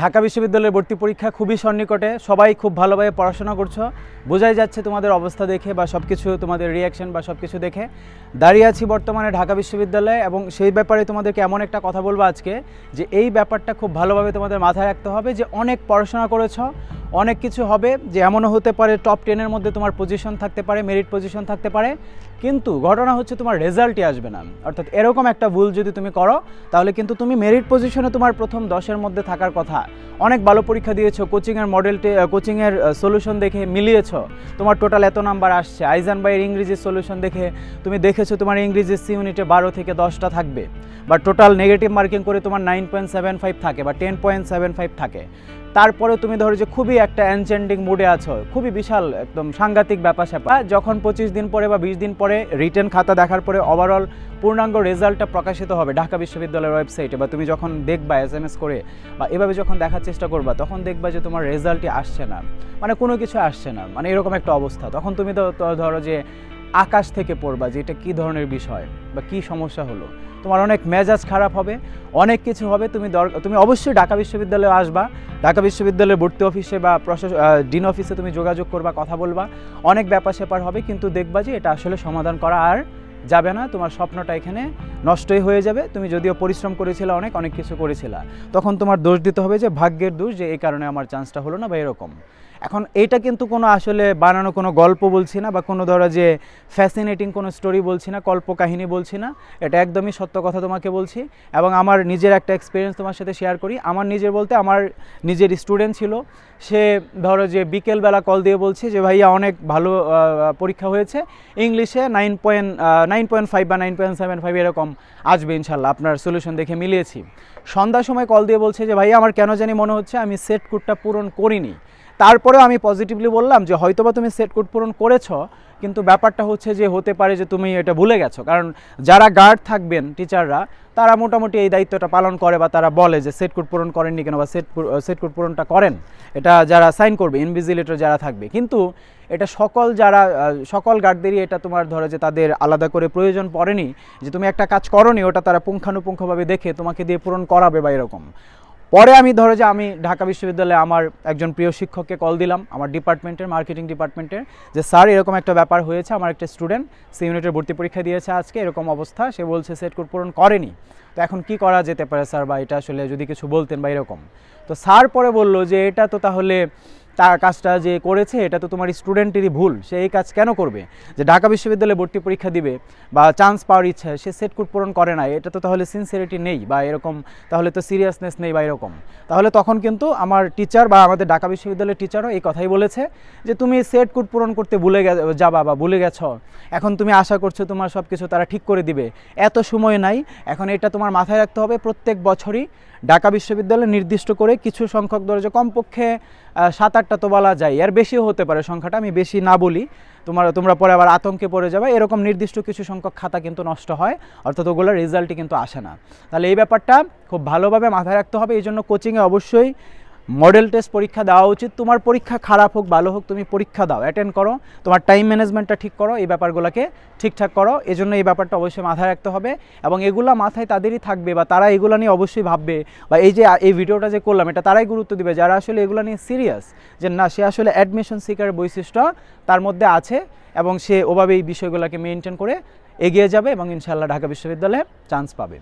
ঢাকা বিশ্ববিদ্যালয়ের ভর্তি পরীক্ষা খুবই সন্নিকটে, সবাই খুব ভালোভাবে পড়াশোনা করছ। বোঝাই যাচ্ছে তোমাদের অবস্থা দেখে বা সব কিছু তোমাদের রিয়াকশন বা সব কিছু দেখে। দাঁড়িয়ে আছি বর্তমানে ঢাকা বিশ্ববিদ্যালয়ে এবং সেই ব্যাপারে তোমাদেরকে এমন একটা কথা বলব আজকে যে, এই ব্যাপারটা খুব ভালোভাবে তোমাদের মাথায় রাখতে হবে যে, অনেক পড়াশোনা করেছ অনেক কিছু হবে যে এমনও হতে পারে টপ টেনের মধ্যে তোমার পজিশন থাকতে পারে মেরিট পজিশন থাকতে পারে, কিন্তু ঘটনা হচ্ছে তোমার রেজাল্টই আসবে না। অর্থাৎ এরকম একটা ভুল যদি তুমি করো, তাহলে কিন্তু তুমি মেরিট পজিশনে তোমার প্রথম দশের মধ্যে থাকার কথা। অনেক ভালো পরীক্ষা দিয়েছ কোচিংয়ের মডেলটি কোচিংয়ের সলিউশন দেখে মিলিয়েছো। তোমার টোটাল এত নাম্বার আসছে। আইজান বাইয়ের ইংরেজি সলিউশন দেখে তুমি দেখেছ তোমার ইংরেজি সি ইউনিটে বারো থেকে দশটা থাকবে। বা টোটাল নেগেটিভ মার্কিং করে তোমার নাইন পয়েন্ট সেভেন ফাইভ থাকে বা টেন পয়েন্ট সেভেন ফাইভ থাকে। তারপরে তুমি ধরো যে খুবই একটা অ্যানচেন্ডিং মুডে আছো, খুবই বিশাল একদম সাংঘাতিক ব্যাপার স্যাপার। যখন পঁচিশ দিন পরে বা বিশ দিন পরে রিটেন খাতা দেখার পরে ওভারঅল পূর্ণাঙ্গ রেজাল্টটা প্রকাশিত হবে ঢাকা বিশ্ববিদ্যালয়ের ওয়েবসাইটে বা তুমি যখন দেখবা এস এম এস করে, বা এভাবে যখন দেখার চেষ্টা করবা, তখন দেখবা যে তোমার রেজাল্টই আসছে না। মানে কোনো কিছু আসছে না। মানে এরকম একটা অবস্থা। তখন তুমি ধরো যে আকাশ থেকে পড়বা যে এটা কী ধরনের বিষয়, বা কী সমস্যা হলো। তোমার অনেক মেজাজ খারাপ হবে, অনেক কিছু হবে, তুমি দরকার তুমি অবশ্যই ঢাকা বিশ্ববিদ্যালয়ে আসবা। ঢাকা বিশ্ববিদ্যালয়ের ভর্তি অফিসে বা প্রশাস ডিন অফিসে তুমি যোগাযোগ করবা, কথা বলবা। অনেক ব্যাপার স্যাপার হবে, কিন্তু দেখবা যে এটা আসলে সমাধান করা আর যাবে না, তোমার স্বপ্নটা এখানে নষ্টই হয়ে যাবে। তুমি যদিও পরিশ্রম করেছিলে অনেক অনেক কিছু করেছিলা। তখন তোমার দোষ দিতে হবে যে ভাগ্যের দোষ, যে এই কারণে আমার চান্সটা হলো না বা এরকম। এখন এইটা কিন্তু কোনো আসলে বানানো কোনো গল্প বলছি না বা কোনো ধরো যে ফ্যাসিনেটিং কোনো স্টোরি বলছি না কল্প কাহিনী বলছি না। এটা একদমই সত্য কথা তোমাকে বলছি। এবং আমার নিজের একটা এক্সপিরিয়েন্স তোমার সাথে শেয়ার করি। আমার নিজের বলতে আমার নিজের স্টুডেন্ট ছিল। সে ধরো যে বিকেলবেলা কল দিয়ে বলছে যে, ভাইয়া, অনেক ভালো পরীক্ষা হয়েছে। ইংলিশে nine point nine point five বা নাইন পয়েন্ট সেভেন ফাইভ এরকম আসবে ইনশাল্লাহ। আপনার সলিউশন দেখে মিলিয়েছি। সন্ধ্যার সময় কল দিয়ে বলছে যে, ভাইয়া, আমার কেন জানি মনে হচ্ছে আমি সেট কোডটা পূরণ করিনি। তারপরেও আমি পজিটিভলি বললাম যে হয়তোবা তুমি সেট কোড পূরণ করেছ, কিন্তু ব্যাপারটা হচ্ছে যে হতে পারে যে তুমি এটা ভুলে গেছো। কারণ যারা গার্ড থাকবেন টিচাররা তারা মোটামুটি এই দায়িত্বটা পালন করে বা তারা বলে যে সেট কোড পূরণ করেননি কেন বা সেট সেট কোড পূরণটা করেন। এটা যারা সাইন করবে ইনভিজিলেটর যারা থাকবে। কিন্তু এটা সকল যারা সকল গার্ডদেরই এটা তোমার ধরো যে তাদের আলাদা করে প্রয়োজন পড়েনি, যে তুমি একটা কাজ করনি, ওটা তারা পুঙ্খানুপুঙ্খভাবে দেখে তোমাকে দিয়ে পূরণ করাবে বা এরকম। পরে আমি ধরো যে আমি ঢাকা বিশ্ববিদ্যালয়ে আমার একজন প্রিয় শিক্ষককে কল দিলাম, আমার ডিপার্টমেন্টের মার্কেটিং ডিপার্টমেন্টের যে, স্যার, এরকম একটা ব্যাপার হয়েছে, আমার একটা স্টুডেন্ট সি ইউনিটের ভর্তি পরীক্ষা দিয়েছে আজকে, এরকম অবস্থা, সে বলছে সেট কোড পূরণ করেনি। তো এখন কি করা যেতে পারে, স্যার? বা এটা আসলে যদি কিছু বলতেন বা এরকম। তো স্যার পরে বলল যে, এটা তো তাহলে তার কাজটা যে করেছে, এটা তো তোমার স্টুডেন্টেরই ভুল। সে এই কাজ কেন করবে? যে ঢাকা বিশ্ববিদ্যালয়ে ভর্তি পরীক্ষা দিবে বা চান্স পাওয়ার ইচ্ছা, সে সেট কোড পূরণ করে না, এটা তো তাহলে সিনসিয়ারিটি নেই বা এরকম, তাহলে তো সিরিয়াসনেস নেই বা এরকম। তাহলে তখন কিন্তু আমার টিচার বা আমাদের ঢাকা বিশ্ববিদ্যালয়ের টিচারও এই কথাই বলেছে যে, তুমি সেট কোড পূরণ করতে ভুলে গে যাবা বা ভুলে গেছো। এখন তুমি আশা করছ তোমার সব কিছু তারা ঠিক করে দিবে। এত সময় নাই, এখন এটা তোমার মাথায় রাখতে হবে প্রত্যেক বছরই ঢাকা বিশ্ববিদ্যালয় নির্দিষ্ট করে কিছু সংখ্যক দরজা কমপক্ষে সাত আটটা তো বলা যায়। আর বেশিও হতে পারে সংখ্যাটা, আমি বেশি না বলি। তোমার, তোমরা পরে আবার আতঙ্কে পড়ে যাবে। এরকম নির্দিষ্ট কিছু সংখ্যক খাতা কিন্তু নষ্ট হয়, অর্থাৎ ওগুলোর রেজাল্টই কিন্তু আসে না। তাহলে এই ব্যাপারটা খুব ভালোভাবে মাথায় রাখতে হবে। এই জন্য কোচিংয়ে অবশ্যই মডেল টেস্ট পরীক্ষা দেওয়া উচিত। তোমার পরীক্ষা খারাপ হোক, ভালো হোক, তুমি পরীক্ষা দাও অ্যাটেন্ড করো। তোমার টাইম ম্যানেজমেন্টটা ঠিক করো, এই ব্যাপারগুলোকে ঠিকঠাক করো। এই জন্য এই ব্যাপারটা অবশ্যই মাথায় রাখতে হবে এবং এগুলো মাথায় তাদেরই থাকবে বা তারা এগুলো নিয়ে অবশ্যই ভাববে বা এই যে, এই ভিডিওটা যে করলাম, এটা তারাই গুরুত্ব দিবে। যারা আসলে এগুলো নিয়ে সিরিয়াস যে না, সে আসলে অ্যাডমিশন সিকার বৈশিষ্ট্য তার মধ্যে আছে এবং সে ওভাবে এই বিষয়গুলোকে মেনটেন করে এগিয়ে যাবে এবং ইনশাআল্লাহ ঢাকা বিশ্ববিদ্যালয়ে চান্স পাবে।